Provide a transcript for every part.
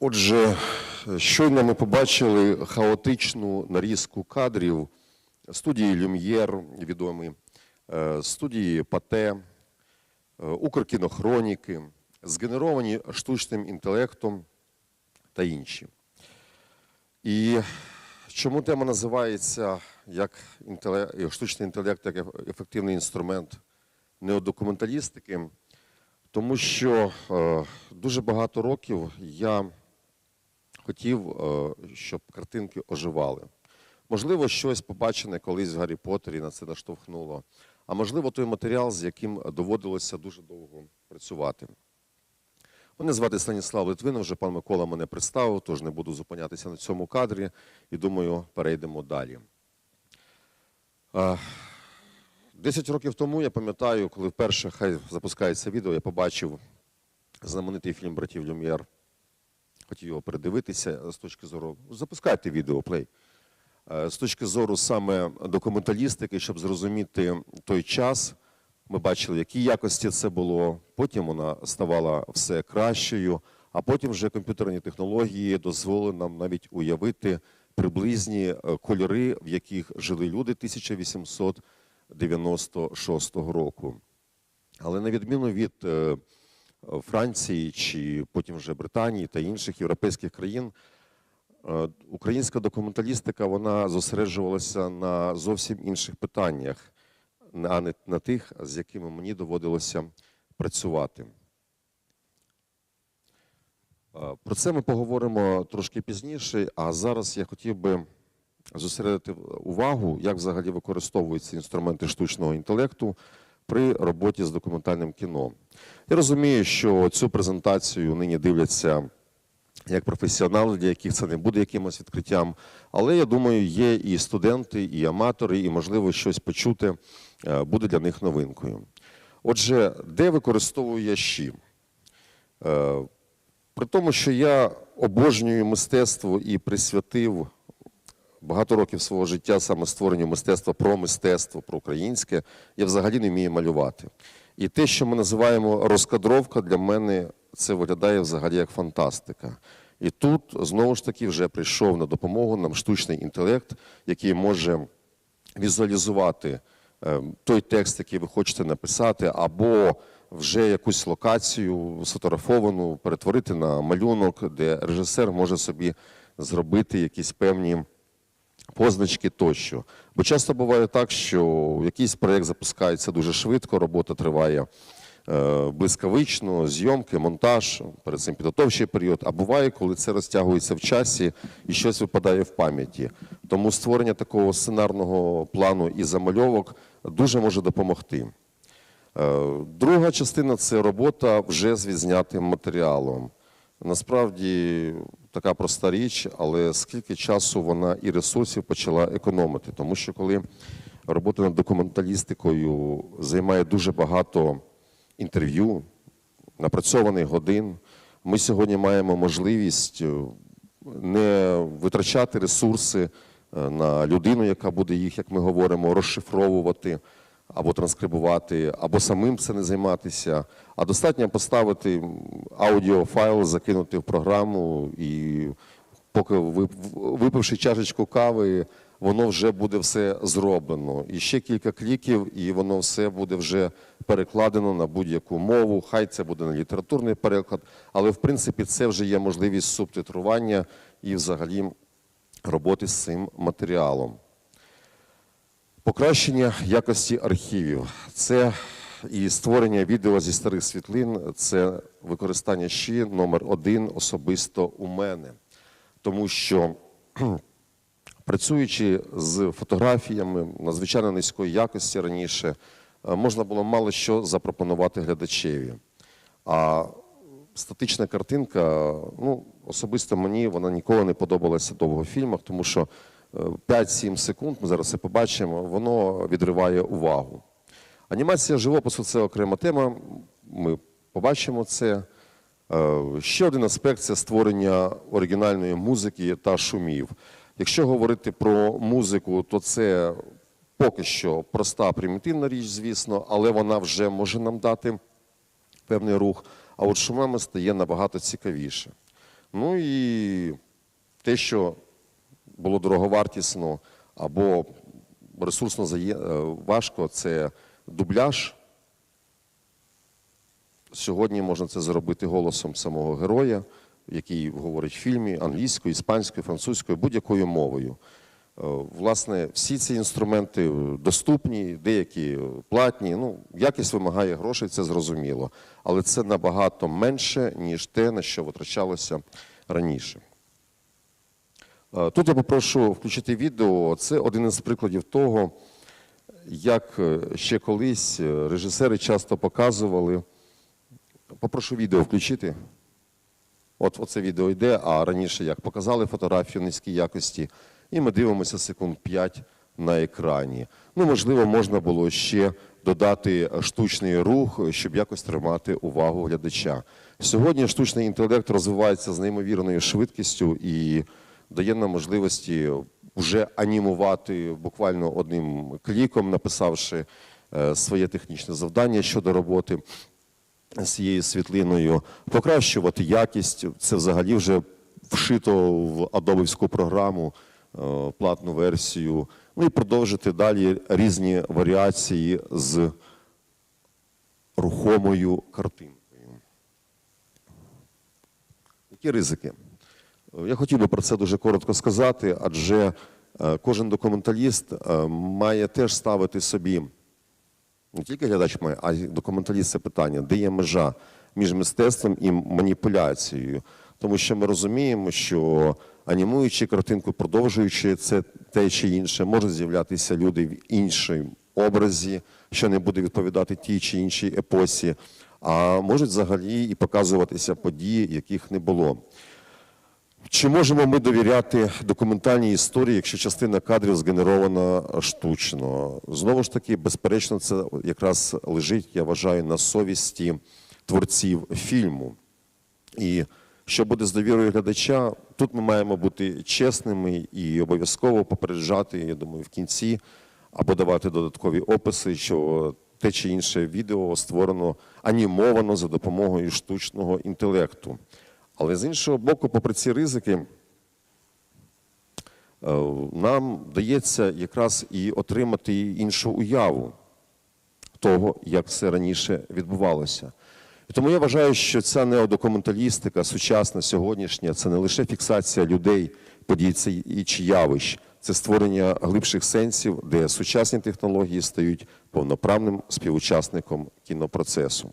Отже, щойно ми побачили хаотичну нарізку кадрів студії Люм'єр, відомі, е, студії Пате, е, Укркінохроніки, згенеровані штучним інтелектом та інші. І чому тема називається як інтеле- штучний інтелект, як ефективний інструмент неодокументалістики? Тому що е, дуже багато років я хотів, е, щоб картинки оживали. Можливо, щось побачене колись в Гаррі Поттері на це наштовхнуло, а можливо, той матеріал, з яким доводилося дуже довго працювати. Мене звати Станіслав Литвинов, вже пан Микола мене представив, тож не буду зупинятися на цьому кадрі і думаю, перейдемо далі. Е, Десять років тому я пам'ятаю, коли вперше хай запускається відео, я побачив знаменитий фільм братів Люм'єр. Хотів його передивитися з точки зору. Запускайте відео, плей. Е, З точки зору саме документалістики, щоб зрозуміти той час, ми бачили, які якості це було. Потім вона ставала все кращою, а потім вже комп'ютерні технології дозволили нам навіть уявити приблизні е, кольори, в яких жили люди 1896 року. Але на відміну від е, Франції чи потім вже Британії та інших європейських країн, е, українська документалістика вона зосереджувалася на зовсім інших питаннях, а не на тих, з якими мені доводилося працювати. Е, Про це ми поговоримо трошки пізніше, а зараз я хотів би зосередити увагу, як взагалі використовуються інструменти штучного інтелекту при роботі з документальним кіно. Я розумію, що цю презентацію нині дивляться як професіонали, для яких це не буде якимось відкриттям. Але я думаю, є і студенти, і аматори, і можливо щось почути е, буде для них новинкою. Отже, де використовую я щі? Е, При тому, що я обожнюю мистецтво і присвятив багато років свого життя саме створенню мистецтва про мистецтво, про українське, я взагалі не вмію малювати. І те, що ми називаємо розкадровка, для мене це виглядає взагалі як фантастика. І тут знову ж таки вже прийшов на допомогу нам штучний інтелект, який може візуалізувати е, той текст, який ви хочете написати, або вже якусь локацію сфотографовану перетворити на малюнок, де режисер може собі зробити якісь певні позначки тощо. Бо часто буває так, що якийсь проєкт запускається дуже швидко, робота триває е, блискавично, зйомки, монтаж, перед цим підготовчий період. А буває, коли це розтягується в часі і щось випадає в пам'яті. Тому створення такого сценарного плану і замальовок дуже може допомогти. Е, Друга частина це робота вже з відзнятим матеріалом. Насправді така проста річ, але скільки часу вона і ресурсів почала економити. Тому що коли робота над документалістикою займає дуже багато інтерв'ю, напрацьованих годин, ми сьогодні маємо можливість е, не витрачати ресурси е, на людину, яка буде їх, як ми говоримо, розшифровувати або транскрибувати, або самим це не займатися, а достатньо поставити аудіофайл, закинути в програму, і поки випивши чашечку кави, воно вже буде все зроблено. І ще кілька кліків, і воно все буде вже перекладено на будь-яку мову. Хай це буде не літературний переклад, але в принципі це вже є можливість субтитрування і взагалі роботи з цим матеріалом. Покращення якості архівів. Це і створення відео зі старих світлин, це використання щі номер один особисто у мене. Тому що, працюючи з фотографіями надзвичайно низької якості раніше, е, можна було мало що запропонувати глядачеві. А статична картинка, ну, особисто мені вона ніколи не подобалася довго в фільмах, тому що 5-7 секунд, ми зараз це побачимо, воно відриває увагу. Анімація живопису це окрема тема. Ми побачимо це. Е, Ще один аспект це створення оригінальної музики та шумів. Якщо говорити про музику, то це поки що проста примітивна річ, звісно, але вона вже може нам дати певний рух. А от шумами стає набагато цікавіше. Ну і те, що було дороговартісно або ресурсно е, важко, це дубляж. Сьогодні можна це зробити голосом самого героя, який говорить в фільмі англійською, іспанською, французькою, будь-якою мовою. Е, Власне, всі ці інструменти доступні, деякі платні. Ну, якість вимагає грошей, це зрозуміло. Але це набагато менше, ніж те, на що витрачалося раніше. Е, Тут я попрошу включити відео. Це один із прикладів того, як е, ще колись е, режисери часто показували. Попрошу відео включити. От оце відео йде, а раніше як показали фотографію низькій якості, і ми дивимося секунд 5 на екрані. Ну, можливо, можна було ще додати штучний рух, щоб якось тримати увагу глядача. Сьогодні штучний інтелект розвивається з неймовірною швидкістю і дає нам можливості вже анімувати буквально одним кліком, написавши е, своє технічне завдання щодо роботи з цією світлиною, покращувати якість. Це взагалі вже вшито в адобівську програму, е, платну версію. Ну і продовжити далі різні варіації з рухомою картинкою. Які ризики? Я хотів би про це дуже коротко сказати, адже е, кожен документаліст е, має теж ставити собі не тільки глядач має, а й документаліст це питання, де є межа між мистецтвом і маніпуляцією. Тому що ми розуміємо, що анімуючи картинку, продовжуючи це те чи інше, можуть з'являтися люди в іншому образі, що не буде відповідати тій чи іншій епосі, а можуть взагалі і показуватися події, яких не було. Чи можемо ми довіряти документальній історії, якщо частина кадрів згенерована штучно? Знову ж таки, безперечно, це якраз лежить, я вважаю, на совісті творців фільму. І що буде з довірою глядача, тут ми маємо бути чесними і обов'язково попереджати, я думаю, в кінці або давати додаткові описи, що те чи інше відео створено анімовано за допомогою штучного інтелекту. Але з іншого боку, попри ці ризики, е, нам дається якраз і отримати іншу уяву того, як все раніше відбувалося. І тому я вважаю, що ця неодокументалістика, сучасна, сьогоднішня, це не лише фіксація людей, подій чи явищ, це створення глибших сенсів, де сучасні технології стають повноправним співучасником кінопроцесу.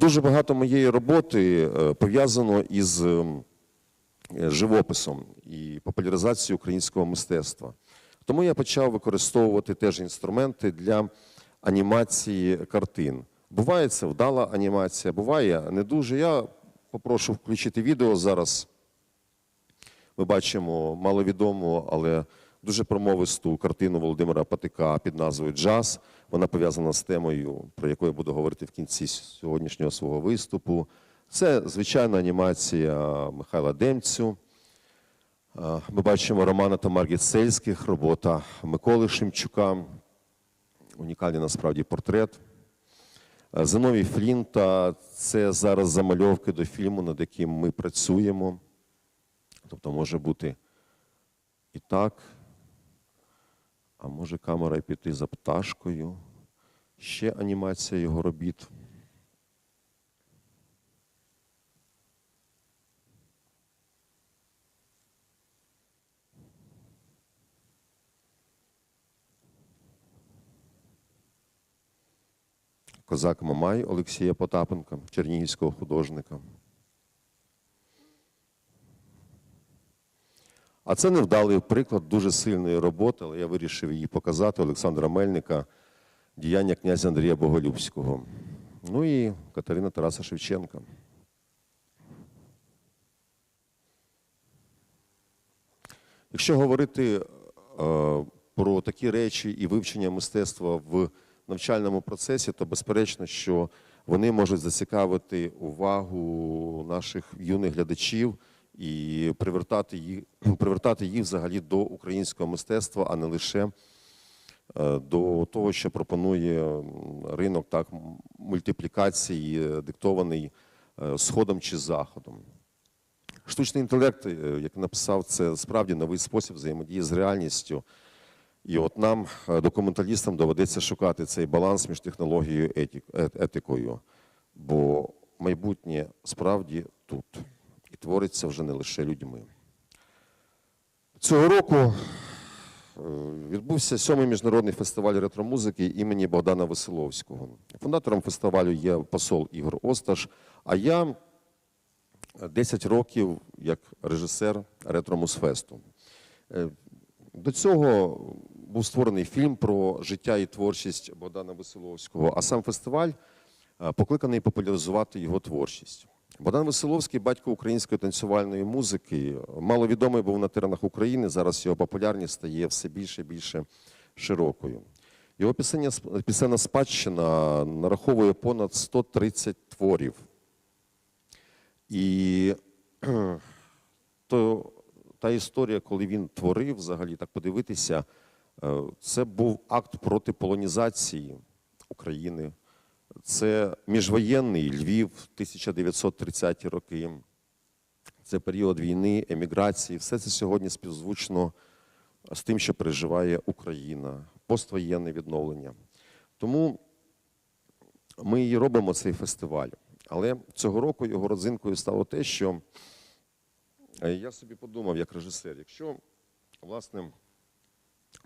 Дуже багато моєї роботи е, пов'язано із ем, е, живописом і популяризацією українського мистецтва. Тому я почав використовувати теж інструменти для анімації картин. Буває це вдала анімація, буває не дуже. Я попрошу включити відео зараз. Ми бачимо маловідому, але дуже промовисту картину Володимира Патика під назвою Джаз. Вона пов'язана з темою, про яку я буду говорити в кінці сьогоднішнього свого виступу. Це звичайна анімація Михайла Демцю. Ми бачимо Романа та Маргіт Сельських, робота Миколи Шимчука. Унікальний насправді портрет. Зиновій Флінта це зараз замальовки до фільму, над яким ми працюємо. Тобто може бути і так, а може камера піти за пташкою. Ще анімація його робіт. Козак Мамай Олексія Потапенка, чернігівського художника. А це невдалий приклад дуже сильної роботи, але я вирішив її показати Олександра Мельника, діяння князя Андрія Боголюбського. Ну і Катерина Тараса Шевченка. Якщо говорити е, про такі речі і вивчення мистецтва в навчальному процесі, то безперечно, що вони можуть зацікавити увагу наших юних глядачів і привертати їх, привертати їх взагалі до українського мистецтва, а не лише е, до того, що пропонує ринок так, мультиплікації, диктований е, сходом чи заходом. Штучний інтелект, е, як написав, це справді новий спосіб взаємодії з реальністю. І от нам, документалістам, доведеться шукати цей баланс між технологією і етикою. Бо майбутнє справді тут і твориться вже не лише людьми. Цього року е, відбувся сьомий міжнародний фестиваль ретромузики імені Богдана Веселовського. Фундатором фестивалю є посол Ігор Осташ, а я 10 років як режисер ретромузфесту. Е, До цього був створений фільм про життя і творчість Богдана Веселовського, а сам фестиваль е, покликаний популяризувати його творчість. Богдан Веселовський, батько української танцювальної музики, маловідомий був на теренах України. Зараз його популярність стає все більше і більше широкою. Його пісення, пісенна спадщина нараховує понад 130 творів. І то, та історія, коли він творив, взагалі так подивитися, е, це був акт проти полонізації України. Це міжвоєнний Львів, 1930-ті роки. Це період війни, еміграції. Все це сьогодні співзвучно з тим, що переживає Україна, поствоєнне відновлення. Тому ми і робимо цей фестиваль. Але цього року його родзинкою стало те, що е, я собі подумав як режисер, якщо, власне,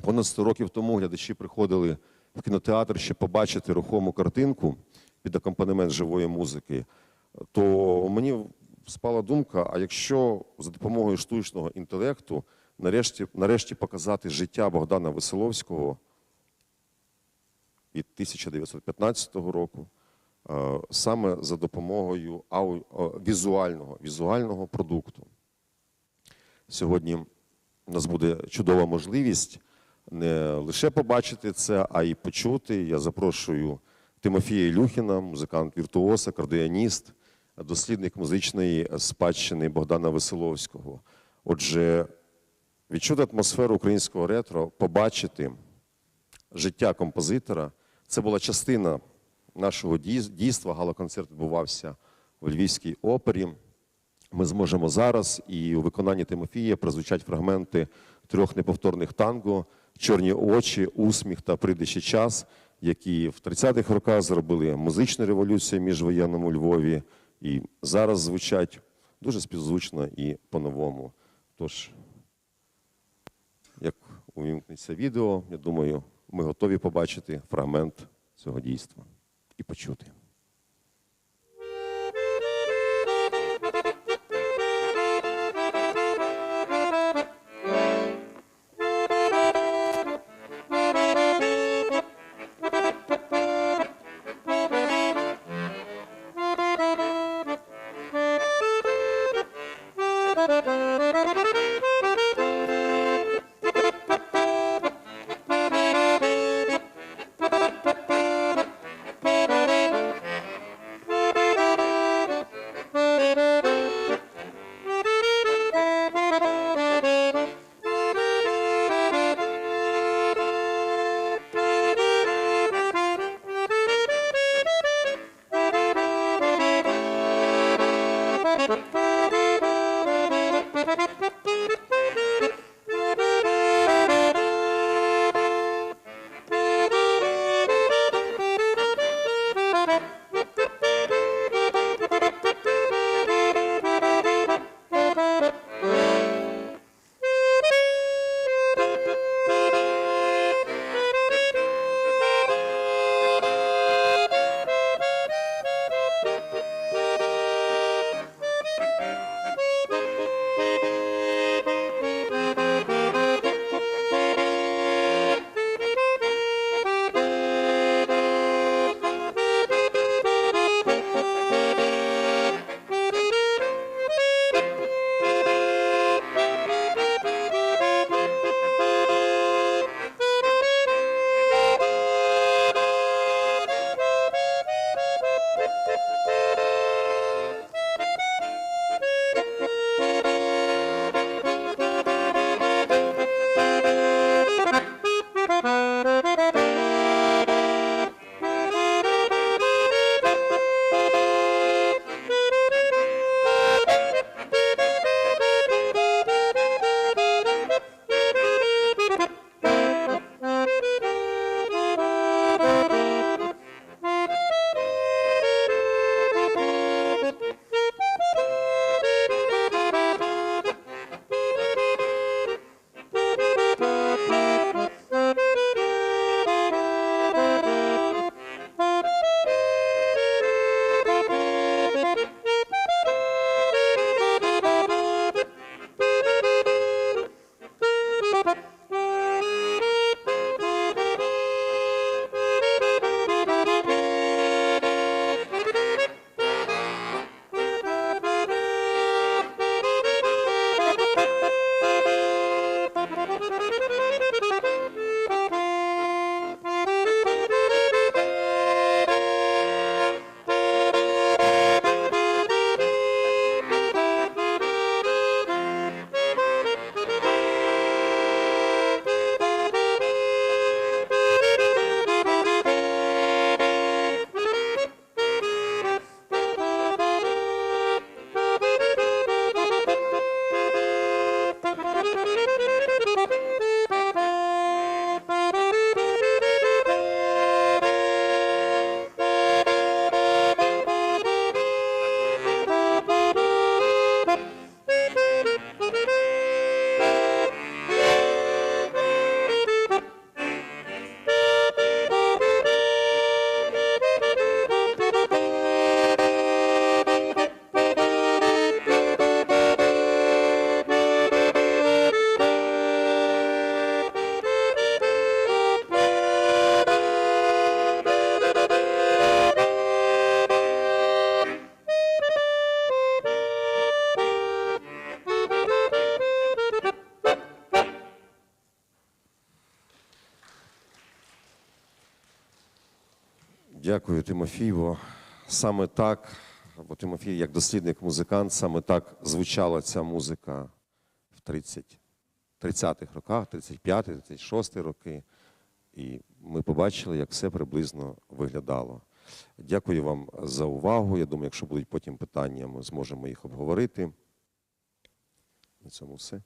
понад 100 років тому глядачі приходили в кінотеатр, щоб побачити рухому картинку під акомпанемент живої музики, то мені спала думка: а якщо за допомогою штучного інтелекту нарешті, нарешті показати життя Богдана Веселовського від 1915 року, е, саме за допомогою ау- візуального, візуального продукту. Сьогодні у нас буде чудова можливість не лише побачити це, а й почути. Я запрошую Тимофія Ілюхіна, музикант віртуоз, акордеоніст, дослідник музичної спадщини Богдана Веселовського. Отже, відчути атмосферу українського ретро, побачити життя композитора. Це була частина нашого дій- дійства. Галоконцерт відбувався у Львівській опері. Ми зможемо зараз і у виконанні Тимофія прозвучать фрагменти трьох неповторних танго, чорні очі, усміх та прийде час, які в 30-х роках зробили музичну революцію міжвоєнному Львові, і зараз звучать дуже співзвучно і по-новому. Тож, як увімкнеться відео, я думаю, ми готові побачити фрагмент цього дійства і почути. Дякую, Тимофій. Бо саме так, бо Тимофій, як дослідник музикант, саме так звучала ця музика в 30, 30-х роках, 35-ті, 36-ті роки. І ми побачили, як все приблизно виглядало. Дякую вам за увагу. Я думаю, якщо будуть потім питання, ми зможемо їх обговорити. На цьому все.